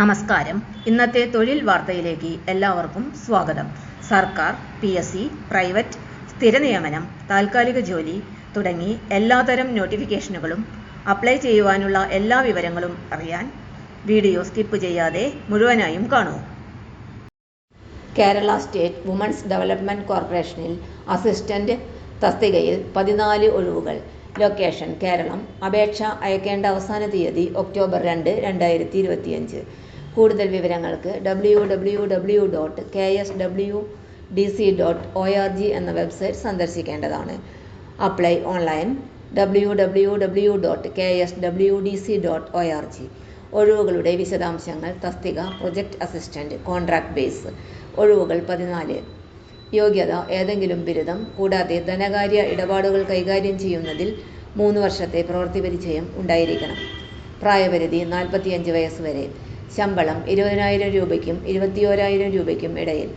നമസ്കാരം. ഇന്നത്തെ തൊഴിൽ വാർത്തയിലേക്ക് എല്ലാവർക്കും സ്വാഗതം. സർക്കാർ പി എസ് സി പ്രൈവറ്റ് സ്ഥിര നിയമനം താൽക്കാലിക ജോലി തുടങ്ങി എല്ലാതരം നോട്ടിഫിക്കേഷനുകളും അപ്ലൈ ചെയ്യുവാനുള്ള എല്ലാ വിവരങ്ങളും അറിയാൻ വീഡിയോ സ്കിപ്പ് ചെയ്യാതെ മുഴുവനായും കാണൂ. കേരള സ്റ്റേറ്റ് വുമൺസ് ഡെവലപ്മെന്റ് കോർപ്പറേഷനിൽ അസിസ്റ്റന്റ് തസ്തികയിൽ പതിനാല് ഒഴിവുകൾ. ലൊക്കേഷൻ കേരളം. അപേക്ഷ അയക്കേണ്ട അവസാന തീയതി ഒക്ടോബർ രണ്ട് രണ്ടായിരത്തി ഇരുപത്തിയഞ്ച്. കൂടുതൽ വിവരങ്ങൾക്ക് W W W dot K S W D C dot O R G എന്ന website സന്ദർശിക്കേണ്ടതാണ്. Apply online W W W dot K S W D C dot O R G ഒഴിവുകളുടെ വിശദാംശങ്ങൾ തസ്തിക പ്രൊജക്റ്റ് അസിസ്റ്റന്റ് കോൺട്രാക്ട് ബേസ്. ഒഴിവുകൾ പതിനാല്. യോഗ്യത ഏതെങ്കിലും ബിരുദം കൂടാതെ ധനകാര്യ ഇടപാടുകൾ കൈകാര്യം ചെയ്യുന്നതിൽ മൂന്ന് വർഷത്തെ പ്രവൃത്തി പരിചയം ഉണ്ടായിരിക്കണം. പ്രായപരിധി നാൽപ്പത്തിയഞ്ച് വയസ്സ് വരെ. ശമ്പളം ഇരുപതിനായിരം രൂപയ്ക്കും ഇരുപത്തിയോരായിരം രൂപയ്ക്കും ഇടയിൽ.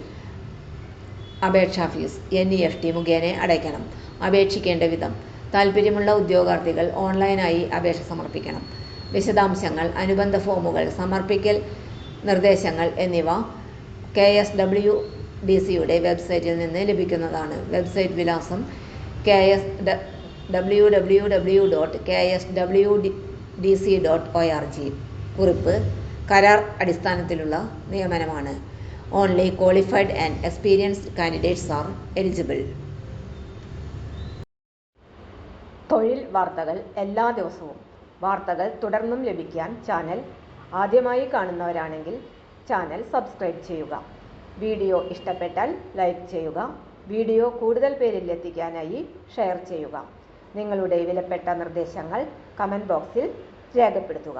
അപേക്ഷാ fee N E F T മുഖേന അടയ്ക്കണം. അപേക്ഷിക്കേണ്ട വിധം താൽപ്പര്യമുള്ള ഉദ്യോഗാർത്ഥികൾ ഓൺലൈനായി അപേക്ഷ സമർപ്പിക്കണം. വിശദാംശങ്ങൾ അനുബന്ധ ഫോമുകൾ സമർപ്പിക്കൽ നിർദ്ദേശങ്ങൾ എന്നിവ കെ എസ് ഡബ്ല്യു ഡി സിയുടെ വെബ്സൈറ്റിൽ നിന്ന് ലഭിക്കുന്നതാണ്. വെബ്സൈറ്റ് വിലാസം K S W W W dot K S W D C dot O R G. കുറിപ്പ് കരാർ അടിസ്ഥാനത്തിലുള്ള നിയമനമാണ്. Only qualified and experienced candidates are eligible തൊഴിൽ വാർത്തകൾ എല്ലാ ദിവസവും. വാർത്തകൾ തുടർന്നും ലഭിക്കാൻ ചാനൽ ആദ്യമായി കാണുന്നവരാണെങ്കിൽ ചാനൽ സബ്സ്ക്രൈബ് ചെയ്യുക. വീഡിയോ ഇഷ്ടപ്പെട്ടാൽ ലൈക്ക് ചെയ്യുക. വീഡിയോ കൂടുതൽ പേരിൽ എത്തിക്കാനായി ഷെയർ ചെയ്യുക. നിങ്ങളുടെ വിലപ്പെട്ട നിർദ്ദേശങ്ങൾ കമന്റ് ബോക്സിൽ രേഖപ്പെടുത്തുക.